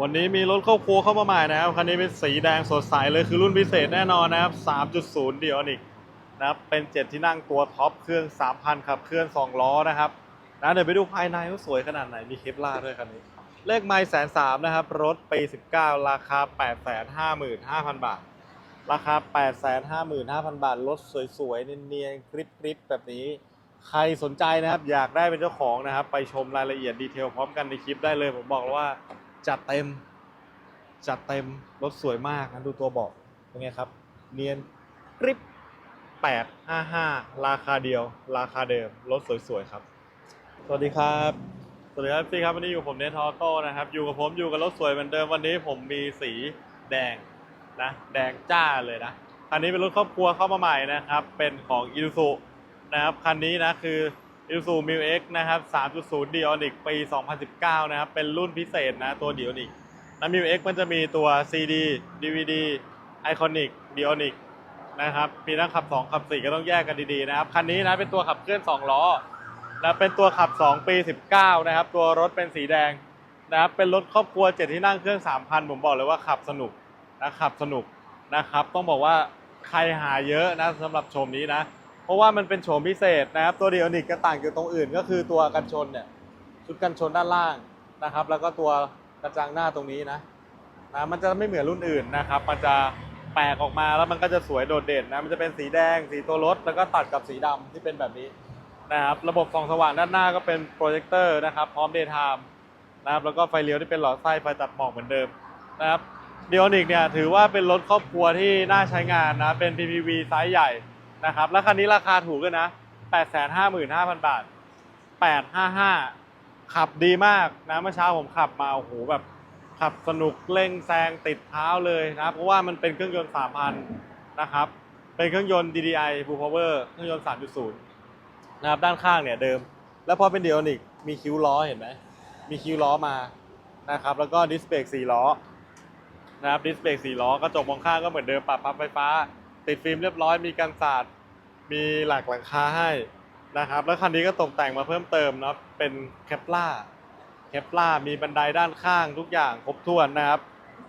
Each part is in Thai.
วันนี้มีรถครอบครัวเข้ามาใหม่นะครับ คันนี้เป็นสีแดงสดใสเลยคือรุ่นพิเศษแน่นอนนะครับ 3.0 d i o n i c นะครับ เป็น 7 ที่นั่งตัวท็อปเครื่อง 3,000ขับเคลื่อน 2 ล้อนะครับนะเดี๋ยวไปดูภายในว่าสวยขนาดไหน มีเคปลาร์ด้วยคันนี้ เลขไม่แสนสามนะครับ รถปี 19 ราคา 855,000 บาท ราคา 855,000 บาท รถสวยๆ เนียนๆกริบๆ แบบนี้ ใครสนใจนะครับ อยากได้เป็นเจ้าของนะครับ ไปชมรายละเอียดดีเทลพร้อมกันในคลิปได้เลย ผมบอกเลยว่า จัดเต็ม จัดเต็มรถสวยมากนะดูตัวเบอกเป็นไงครับ เนียนกริบ855 ราคาเดียว ราคาเดิมรถสวยๆครับ สวัสดีครับ สวัสดีครับพี่ครับวันนี้อยู่ผมเนทออโต้นะครับ อยู่กับผมอยู่กับรถสวยเหมือนเดิมวันนี้ผมมีสีแดงนะแดงจ้าเลยนะคันนี้เป็นรถครอบครัวเข้ามาใหม่นะครับ เป็นของ i s u z u นะครับคันนี้นะคือ i s u z u m i x นะครับ 3.0 d i o n i c ปี 2019 นะครับ เป็นรุ่นพิเศษนะตัว d i o n i c นะ m i x มันจะมีตัว CD DVD Iconic d i o n i c นะครับ มีทั้งขับ 2 ขับ 4 ก็ต้องแยกกันดีๆนะครับ คันนี้นะเป็นตัวขับเคลื่อน 2 ล้อและเป็นตัวขับ 2 ปี 19 นะครับ ตัวรถเป็นสีแดงนะครับ เป็นรถครอบครัว 7 ที่นั่งเครื่อง 3,000 ผมบอกเลยว่าขับสนุกนะขับสนุกนะครับ ต้องบอกว่าใครหาเยอะนะสำหรับชมนี้นะ เพราะว่ามันเป็นโฉมพิเศษนะครับ ตัวเดียวนิกก็ต่างจากตรงอื่น ก็คือตัวกันชนเนี่ยชุดกันชนด้านล่างนะครับ แล้วก็ตัวกระจังหน้าตรงนี้นะนะมันจะไม่เหมือนรุ่นอื่นนะครับ มันจะแปลกออกมาแล้วมันก็จะสวยโดดเด่นนะมันจะเป็นสีแดงสีตัวรถ แล้วก็ตัดกับสีดำที่เป็นแบบนี้นะครับ ระบบส่องสว่างด้านหน้าก็เป็นโปรเจคเตอร์นะครับ พร้อม daytime นะครับแล้วก็ไฟเลี้ยวที่เป็นหลอดไส้ไฟตัดหมอกเหมือนเดิมนะครับเดิโอนิกเนี่ยถือว่าเป็นรถครอบครัวที่น่าใช้งานนะเป็น PPV ไซส์ใหญ่ นะครับ แล้วคันนี้ราคาถูกด้วยนะ 855,000 บาท 855 ขับดีมากนะเมื่อเช้าผมขับมาโอ้โหแบบขับสนุกเร่งแซงติดเท้าเลยนะ เพราะว่ามันเป็นเครื่องยนต์ 3,000 นะครับ เป็นเครื่องยนต์ DDI Blue Power เครื่องยนต์ 3.0 นะครับด้านข้างเนี่ยเดิม แล้วพอเป็นเดียวนิกมีคิ้วล้อเห็นไหมมีคิ้วล้อมานะครับ แล้วก็ดิสเบรกสี่ล้อนะครับดิสเบรกสี่ล้อกระจกมองข้างก็เหมือนเดิมปรับพับไฟฟ้า ติดฟิล์มเรียบร้อยมีกันสาด มีหลักหลังคาให้นะครับ แล้วคันนี้ก็ตกแต่งมาเพิ่มเติมนะเป็นแคปล่าแคปล่ามีบันไดด้านข้างทุกอย่างครบถ้วนนะครับ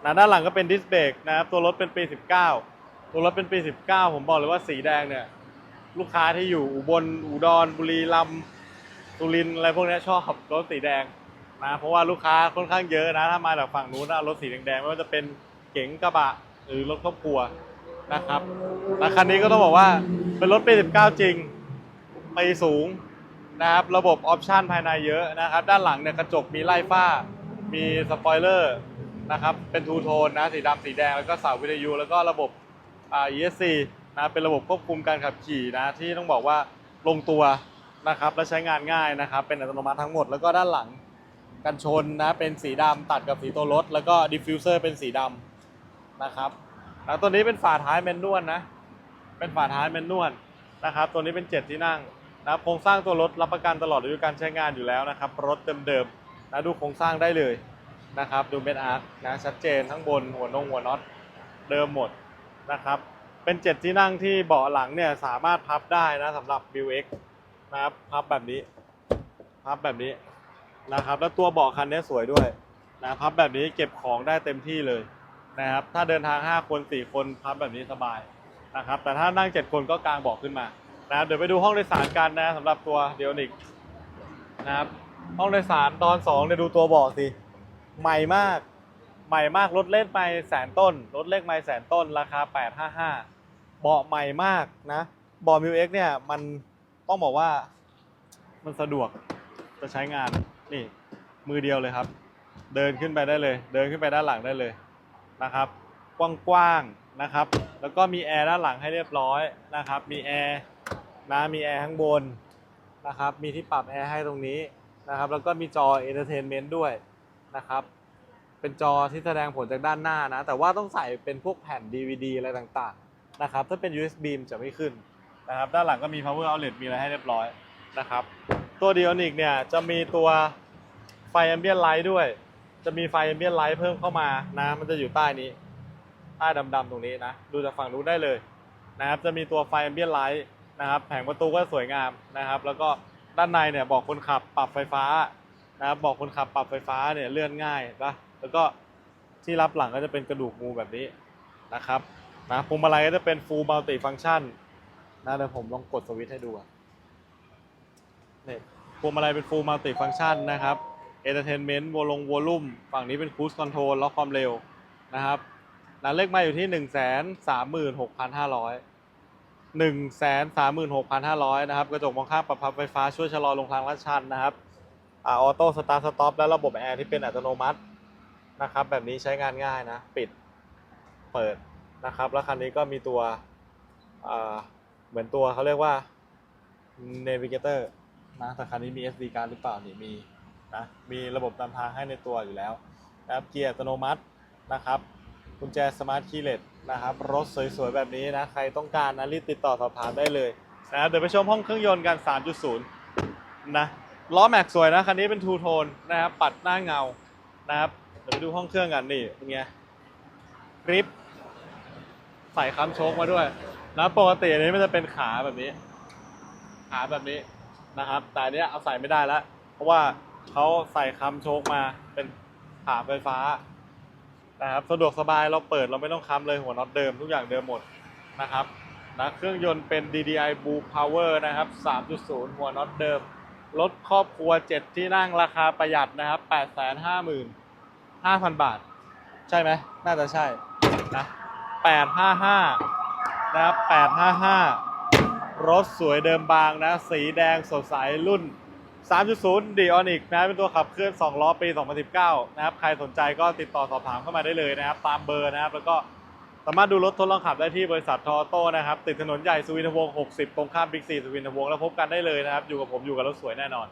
นะด้านหลังก็เป็นดิสเบรกนะครับตัวรถเป็นปี 19 ตัวรถเป็นปี 19 ผมบอกเลยว่าสีแดงเนี่ยลูกค้าที่อยู่อุบลอุดรบุรีรัมย์สุรินอะไรพวกนี้ชอบรถสีแดงนะเพราะว่าลูกค้าค่อนข้างเยอะนะถ้ามาจากฝั่งนู้นนะรถสีแดงๆไม่ว่าจะเป็นเก๋งกระบะหรือรถครอบครัวนะครับและคันนี้ก็ต้องบอกว่า เป็นรถปี 19 จริงไปสูงนะครับ ระบบออปชันภายในเยอะนะครับ ด้านหลังเนี่ยกระจกมีไล่ฝ้า มีสปอยเลอร์นะครับ เป็นทูโทนนะสีดำสีแดง แล้วก็เสาวิทยุ แล้วก็ระบบอ่า ESC นะเป็นระบบควบคุมการขับขี่นะที่ต้องบอกว่าลงตัวนะครับและใช้งานง่ายนะครับ เป็นอัตโนมัติทั้งหมด แล้วก็ด้านหลังกันชนนะเป็นสีดำตัดกับสีตัวรถ แล้วก็ดิฟฟิวเซอร์เป็นสีดำนะครับแล้วตัวนี้เป็นฝาท้ายแมนนวลนะ เป็นฝาท้ายแมนนวลนะครับ ตัวนี้เป็น 7 ที่นั่งนะครับโครงสร้างตัวรถรับประกันตลอดอายุการใช้งานอยู่แล้วนะครับ รถเดิมๆนะดูโครงสร้างได้เลยนะครับ ดูเม็ดอาร์คนะชัดเจนทั้งบนหัวนงหัวน็อตเดิมหมดนะครับ เป็นเจ็ดที่นั่งที่เบาะหลังเนี่ยสามารถพับได้นะสำหรับ m ิว X นะครับพับแบบนี้ พับแบบนี้นะครับ แล้วตัวเบาะคันนี้สวยด้วยนะพับแบบนี้เก็บของได้เต็มที่เลยนะครับ ถ้าเดินทาง 5 คน 4 คนพับแบบนี้สบาย นะครับแต่ถ้านั่ง 7 คนก็กางเบาะขึ้นมานะครับเดี๋ยวไปดูห้องโดยสารกันนะสำหรับตัวเดียนิกนะครับห้องโดยสารตอน2เนี่ยดูตัวเบาะสิใหม่มากใหม่มากรถเล่นไปแสนต้นรถเล็กไม่แสนต้นราคา 855 เบาะใหม่มากนะเบาะมิวเอ็กเนี่ยมันต้องบอกว่ามันสะดวกจะใช้งานนี่มือเดียวเลยครับ เดินขึ้นไปได้เลย เดินขึ้นไปด้านหลังได้เลยนะครับ กว้างๆ นะครับ แล้วก็มีแอร์ด้านหลังให้เรียบร้อยนะครับ มีแอร์นะมีแอร์ข้างบนนะครับ มีที่ปรับแอร์ให้ตรงนี้นะครับ แล้วก็มีจอเอนเตอร์เทนเมนต์ด้วยนะครับ เป็นจอที่แสดงผลจากด้านหน้านะ แต่ว่าต้องใส่เป็นพวกแผ่น DVD อะไรต่างๆนะครับ ถ้าเป็น USB จะไม่ขึ้นนะครับ ด้านหลังก็มี power outlet มีอะไรให้เรียบร้อยนะครับ ตัว d i o n i c เนี่ยจะมีตัวไฟ ambient light ด้วย จะมีไฟ ambient light เพิ่มเข้ามานะ มันจะอยู่ใต้นี้ ใต้ดำๆตรงนี้นะ ดูจากฝั่งนู้นได้เลยนะครับ จะมีตัวไฟ ambient light นะครับ แผงประตูก็สวยงามนะครับ แล้วก็ด้านในเนี่ยบอกคนขับปรับไฟฟ้านะครับ บอกคนขับปรับไฟฟ้าเนี่ยเลื่อนง่ายปะแล้วก็ที่รับหลังก็จะเป็นกระดูกงูแบบนี้นะครับนะพวงมาลัยก็จะเป็น full multi function นะเดี๋ยวผมลองกดสวิตช์ให้ดูอะนี่ยพวงมาลัยเป็น full multi function นะครับ entertainment วอลงวอลลุ่มฝั่งนี้เป็น cruise control ล็อกความเร็วนะครับ นะเลขมาอยู่ที่1 3 6 5 0 0 1 3 3 6 5 0 0นหกพันห้าร้อยหนึ่งแสนสามหมื่นหกพันห้าร้อยนะครับ กระจกมองข้างปรับพับไฟฟ้าช่วยชะลอลงทางลาดชันนะครับอ่าออโต้สตาร์ทสต็อปและระบบแอร์ที่เป็นอัตโนมัตินะครับ แบบนี้ใช้งานง่ายนะ ปิดเปิดนะครับ แล้วคันนี้ก็มีตัวอ่าเหมือนตัวเขาเรียกว่า Navigator นะแต่คันนี้มี SD card หรือเปล่านี่มีนะมีระบบนำทางให้ในตัวอยู่แล้วนะครับเกียร์อัตโนมัตินะครับ กุญแจสมาร์ทคีย์เลสนะครับรถสวยๆ แบบนี้นะ ใครต้องการนะรีบติดต่อสอบถามได้เลยนะเดี๋ยวไปชมห้องเครื่องยนต์กัน 3.0 นะล้อแม็กสวยนะคันนี้เป็นทูโทนนะครับปัดหน้าเงานะครับเดี๋ยวไปดูห้องเครื่องกันนี่เป็นไงกริปใส่ค้ำโชคมาด้วยนะปกติอันนี้มันจะเป็นขาแบบนี้ ขาแบบนี้นะครับ แต่อันเนี้ยเอาใส่ไม่ได้แล้วเพราะว่าเขาใส่ค้ำโชคมาเป็นขาไฟฟ้า นะครับสะดวกสบายเราเปิดเราไม่ต้องค้ำเลยหัวน็อตเดิมทุกอย่างเดิมหมดนะครับนะเครื่องยนต์เป็น DDI Blue Power นะครับ 3.0 หัวน็อตเดิม รถครอบครัว 7 ที่นั่งราคาประหยัดนะครับ 855,000 บาท ใช่ไหม น่าจะใช่นะ855 นะครับ 855 รถสวยเดิมบางนะ สีแดงสดใสรุ่น 3.0 d o n i c นะเป็นตัวขับเคลื่อน 2 ล้อปี 2019 นะครับ ใครสนใจก็ติดต่อสอบถามเข้ามาได้เลยนะครับ ตามเบอร์นะครับ แล้วก็สามารถดูรถทดลองขับได้ที่บริษัททอโต้นะครับ ติดถนนใหญ่สุวินทวงศ์ 60 ตรงข้ามบิ๊กซีสุวินทวงศ์แล้วพบกันได้เลยนะครับ อยู่กับผมอยู่กับรถสวยแน่นอน